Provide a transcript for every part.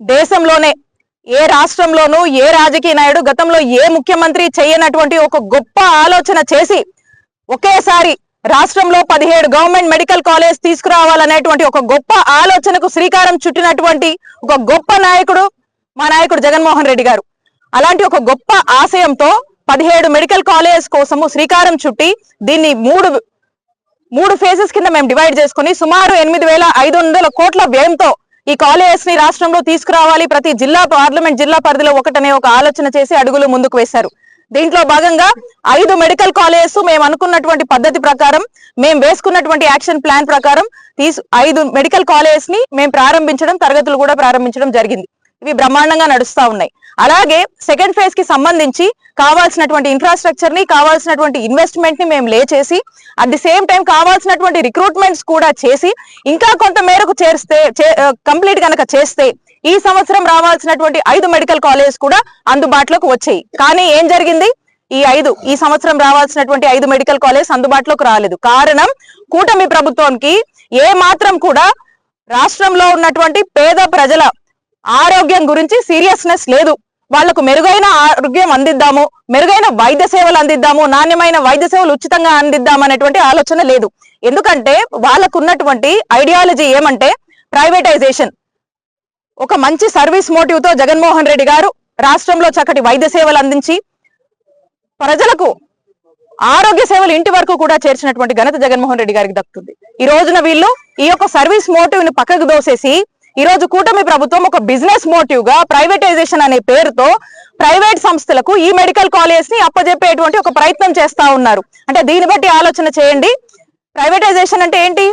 దేశంలోనే ఏ రాష్ట్రంలోనూ ఏ రాజకీయ నాయుడు గతంలో ఏ ముఖ్యమంత్రి చేయనటువంటి ఒక గొప్ప ఆలోచన చేసి ఒకేసారి రాష్ట్రంలో పదిహేడు గవర్నమెంట్ మెడికల్ కాలేజ్ తీసుకురావాలనేటువంటి ఒక గొప్ప ఆలోచనకు శ్రీకారం చుట్టినటువంటి ఒక గొప్ప నాయకుడు మా నాయకుడు జగన్మోహన్ రెడ్డి గారు. అలాంటి ఒక గొప్ప ఆశయంతో పదిహేడు మెడికల్ కాలేజ్ కోసము శ్రీకారం చుట్టి దీన్ని మూడు మూడు ఫేజెస్ కింద మేము డివైడ్ చేసుకుని సుమారు ఎనిమిది వేల ఐదు వందల కోట్ల వ్యయంతో ఈ కాలేజెస్ని రాష్ట్రంలో తీసుకురావాలి. ప్రతి జిల్లా పార్లమెంట్ జిల్లా పరిధిలో ఒకటనే ఒక ఆలోచన చేసి అడుగులు ముందుకు వేశారు. దీంట్లో భాగంగా ఐదు మెడికల్ కాలేజెస్ మేము అనుకున్నటువంటి పద్ధతి ప్రకారం మేము వేసుకున్నటువంటి యాక్షన్ ప్లాన్ ప్రకారం తీసు ఐదు మెడికల్ కాలేజెస్ని మేము ప్రారంభించడం తరగతులు కూడా ప్రారంభించడం జరిగింది. ఇవి బ్రహ్మాండంగా నడుస్తూ ఉన్నాయి. అలాగే సెకండ్ ఫేజ్కి సంబంధించి కావాల్సినటువంటి ఇన్ఫ్రాస్ట్రక్చర్ని కావాల్సినటువంటి ఇన్వెస్ట్మెంట్ని మేము లే చేసి అట్ ది సేమ్ టైం కావాల్సినటువంటి రిక్రూట్మెంట్స్ కూడా చేసి ఇంకా కొంత మేరకు చేస్తే కంప్లీట్ కనుక చేస్తే ఈ సంవత్సరం రావాల్సినటువంటి ఐదు మెడికల్ కాలేజ్ కూడా అందుబాటులోకి వచ్చాయి. కానీ ఏం జరిగింది? ఈ ఐదు ఈ సంవత్సరం రావాల్సినటువంటి ఐదు మెడికల్ కాలేజ్ అందుబాటులోకి రాలేదు. కారణం కూటమి ప్రభుత్వంకి ఏ మాత్రం కూడా రాష్ట్రంలో ఉన్నటువంటి పేద ప్రజల ఆరోగ్యం గురించి సీరియస్నెస్ లేదు. వాళ్ళకు మెరుగైన ఆరోగ్యం అందిద్దాము మెరుగైన వైద్య సేవలు అందిద్దాము నాణ్యమైన వైద్య సేవలు ఉచితంగా అందిద్దాం అనేటువంటి ఆలోచన లేదు. ఎందుకంటే వాళ్ళకు ఉన్నటువంటి ఐడియాలజీ ఏమంటే ప్రైవేటైజేషన్ ఒక మంచి సర్వీస్ మోటివ్తో జగన్మోహన్ రెడ్డి గారు రాష్ట్రంలో చక్కటి వైద్య సేవలు అందించి ప్రజలకు ఆరోగ్య సేవలు ఇంటి వరకు కూడా చేర్చినటువంటి ఘనత జగన్మోహన్ రెడ్డి గారికి దక్కుతుంది. ఈ రోజున వీళ్ళు ఈ యొక్క సర్వీస్ మోటివ్ని పక్కకు దోసేసి ఈ రోజు కూటమి ప్రభుత్వం ఒక బిజినెస్ మోటివ్గా ప్రైవేటైజేషన్ అనే పేరుతో ప్రైవేట్ సంస్థలకు ఈ మెడికల్ కాలేజ్ని అప్పజెప్పేటువంటి ఒక ప్రయత్నం చేస్తా ఉన్నారు. అంటే దీన్ని బట్టి ఆలోచన చేయండి. ప్రైవేటైజేషన్ అంటే ఏంటి?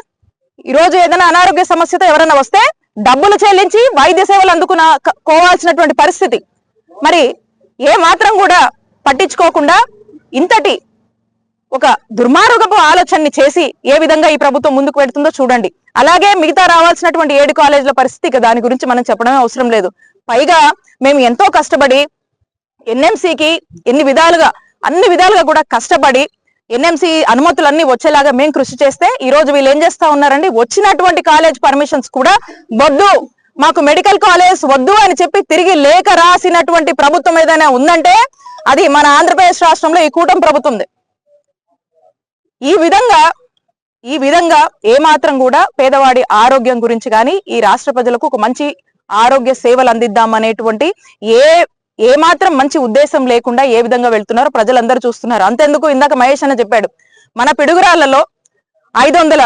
ఈ రోజు ఏదైనా అనారోగ్య సమస్యతో ఎవరైనా వస్తే డబ్బులు చెల్లించి వైద్య సేవలు అందుకున్న కోవాల్సినటువంటి పరిస్థితి. మరి ఏ మాత్రం కూడా పట్టించుకోకుండా ఇంతటి ఒక దుర్మార్గపు ఆలోచనని చేసి ఏ విధంగా ఈ ప్రభుత్వం ముందుకు పెడుతుందో చూడండి. అలాగే మిగతా రావాల్సినటువంటి ఏడు కాలేజీల పరిస్థితి ఇక దాని గురించి మనం చెప్పడం అవసరం లేదు. పైగా మేము ఎంతో కష్టపడి ఎన్ఎంసీకి ఎన్ని విధాలుగా అన్ని విధాలుగా కూడా కష్టపడి ఎన్ఎంసి అనుమతులన్నీ వచ్చేలాగా మేము కృషి చేస్తే ఈ రోజు వీళ్ళు ఏం చేస్తా ఉన్నారండి? వచ్చినటువంటి కాలేజ్ పర్మిషన్స్ కూడా వద్దు మాకు మెడికల్ కాలేజ్ వద్దు అని చెప్పి తిరిగి లేఖ రాసినటువంటి ప్రభుత్వం ఏదైనా ఉందంటే అది మన ఆంధ్రప్రదేశ్ రాష్ట్రంలో ఈ కూటమి ప్రభుత్వం ఈ విధంగా ఈ విధంగా ఏ మాత్రం కూడా పేదవాడి ఆరోగ్యం గురించి కానీ ఈ రాష్ట్ర ప్రజలకు ఒక మంచి ఆరోగ్య సేవలు అందిద్దాం అనేటువంటి ఏ ఏ మాత్రం మంచి ఉద్దేశం లేకుండా ఏ విధంగా వెళ్తున్నారో ప్రజలందరూ చూస్తున్నారు. అంతెందుకు ఇందాక మహేష్ అన్న చెప్పాడు మన పిడుగురాళ్ళలో ఐదు వందల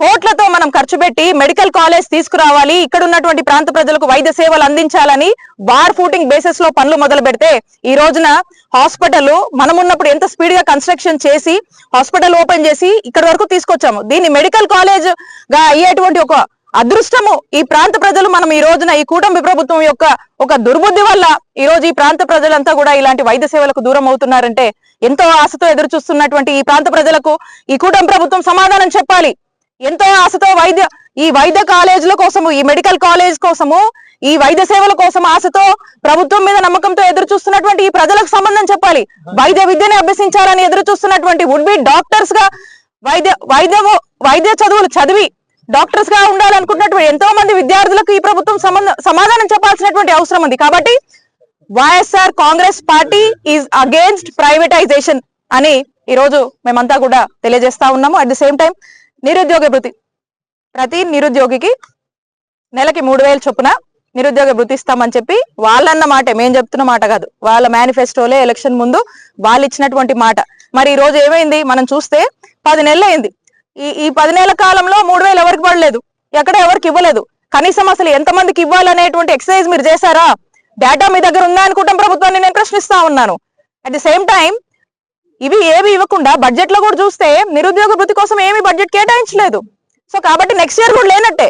కోట్లతో మనం ఖర్చు పెట్టి మెడికల్ కాలేజ్ తీసుకురావాలి. ఇక్కడ ఉన్నటువంటి ప్రాంత ప్రజలకు వైద్య సేవలు అందించాలని బార్ ఫూటింగ్ బేసిస్లో పనులు మొదలు పెడితే ఈ రోజున హాస్పిటల్ మనం ఉన్నప్పుడు ఎంత స్పీడ్గా కన్స్ట్రక్షన్ చేసి హాస్పిటల్ ఓపెన్ చేసి ఇక్కడ వరకు తీసుకొచ్చాము. దీన్ని మెడికల్ కాలేజ్గా అయ్యేటువంటి ఒక అదృష్టము ఈ ప్రాంత ప్రజలు మనం ఈ రోజున ఈ కూటమి ప్రభుత్వం యొక్క ఒక దుర్బుద్ధి వల్ల ఈ రోజు ఈ ప్రాంత ప్రజలంతా కూడా ఇలాంటి వైద్య సేవలకు దూరం అవుతున్నారంటే ఎంతో ఆశతో ఎదురు చూస్తున్నటువంటి ఈ ప్రాంత ప్రజలకు ఈ కూటమి ప్రభుత్వం సమాధానం చెప్పాలి. ఎంతో ఆశతో వైద్య ఈ వైద్య కాలేజీల కోసము ఈ మెడికల్ కాలేజ్ కోసము ఈ వైద్య సేవల కోసం ఆశతో ప్రభుత్వం మీద నమ్మకంతో ఎదురు చూస్తున్నటువంటి ఈ ప్రజలకు సంబంధం చెప్పాలి. వైద్య విద్యని అభ్యసించాలని ఎదురు చూస్తున్నటువంటి వుడ్ బి డాక్టర్స్గా వైద్య వైద్య వైద్య చదువులు చదివి డాక్టర్స్గా ఉండాలనుకున్నటువంటి ఎంతో మంది విద్యార్థులకు ఈ ప్రభుత్వం సంబంధం సమాధానం చెప్పాల్సినటువంటి అవసరం ఉంది. కాబట్టి YSR Congress party is against privatisation అని ఈ రోజు మేమంతా కూడా తెలియజేస్తా ఉన్నాము. అట్ ది సేమ్ టైం నిరుద్యోగ భృతి ప్రతి నిరుద్యోగికి నెలకి మూడు వేలు చొప్పున నిరుద్యోగ భృతి ఇస్తామని చెప్పి వాళ్ళన్న మాట మేము చెప్తున్న మాట కాదు. వాళ్ళ మేనిఫెస్టోలే ఎలక్షన్ ముందు వాళ్ళు ఇచ్చినటువంటి మాట. మరి ఈ రోజు ఏమైంది? మనం చూస్తే పది నెలలు అయింది. ఈ ఈ పది నెలల కాలంలో మూడు వేలు ఎవరికి పడలేదు? ఎక్కడ ఎవరికి ఇవ్వలేదు? కనీసం అసలు ఎంతమందికి ఇవ్వాలనేటువంటి ఎక్సర్సైజ్ మీరు చేశారా? డేటా మీ దగ్గర ఉందా అనుకుంటాం ప్రభుత్వాన్ని నేను ప్రశ్నిస్తా ఉన్నాను. అట్ ది సేమ్ టైం ఇవి ఏవి ఇవ్వకుండా బడ్జెట్లో కూడా చూస్తే నిరుద్యోగ వృత్తి కోసం ఏమి బడ్జెట్ కేటాయించలేదు. సో కాబట్టి నెక్స్ట్ ఇయర్ కూడా లేనట్టే.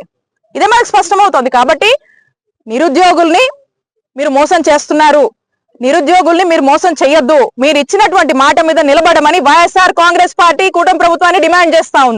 ఇదే మనకు స్పష్టమవుతుంది. కాబట్టి నిరుద్యోగుల్ని మీరు మోసం చేస్తున్నారు. నిరుద్యోగుల్ని మీరు మోసం చేయొద్దు మీరు ఇచ్చినటువంటి మాట మీద నిలబడమని వైఎస్ఆర్ కాంగ్రెస్ పార్టీ కూటమి ప్రభుత్వాన్ని డిమాండ్ చేస్తా ఉంది.